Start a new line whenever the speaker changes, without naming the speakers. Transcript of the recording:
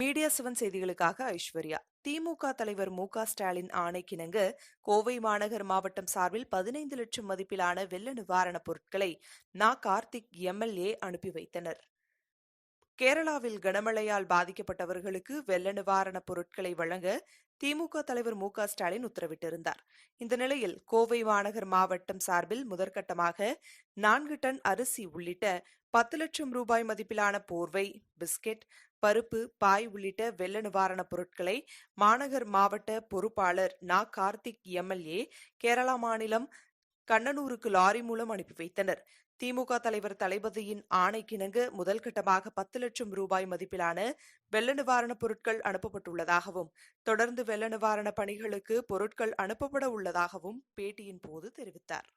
Media seven செய்திகளுக்காக ஐஸ்வர்யா. திமுக தலைவர் மு க ஸ்டாலின் ஆணைக்கிணங்க கோவை மாநகர் மாவட்டம் சார்பில் பதினைந்து லட்சம் மதிப்பிலான வெள்ள நிவாரணப் பொருட்களை நா. கார்த்திக் எம்எல்ஏ அனுப்பி வைத்தனர். கேரளாவில் கனமழையால் பாதிக்கப்பட்டவர்களுக்கு வெள்ள நிவாரணப் பொருட்களை வழங்க திமுக தலைவர் மு க ஸ்டாலின் உத்தரவிட்டிருந்தார். இந்த நிலையில் கோவை மாநகர் மாவட்டம் சார்பில் முதற்கட்டமாக நான்கு டன் அரிசி உள்ளிட்ட பத்து லட்சம் ரூபாய் மதிப்பிலான போர்வை பிஸ்கெட் பருப்பு பாய் உள்ளிட்ட வெள்ள நிவாரணப் பொருட்களை மாநகர் மாவட்ட பொறுப்பாளர் நா. கார்த்திக் எம்எல்ஏ கேரளா மாநிலம் கண்ணனூருக்கு லாரி மூலம் அனுப்பி வைத்தனர். திமுக தலைவர் தளபதியின் ஆணைக்கிணங்க முதல் கட்டமாக பத்து லட்சம் ரூபாய் மதிப்பிலான வெள்ள நிவாரணப் பொருட்கள் அனுப்பப்பட்டுள்ளதாகவும் தொடர்ந்து வெள்ள நிவாரண பணிகளுக்கு பொருட்கள் அனுப்பப்பட உள்ளதாகவும் பேட்டியின் போது தெரிவித்தார்.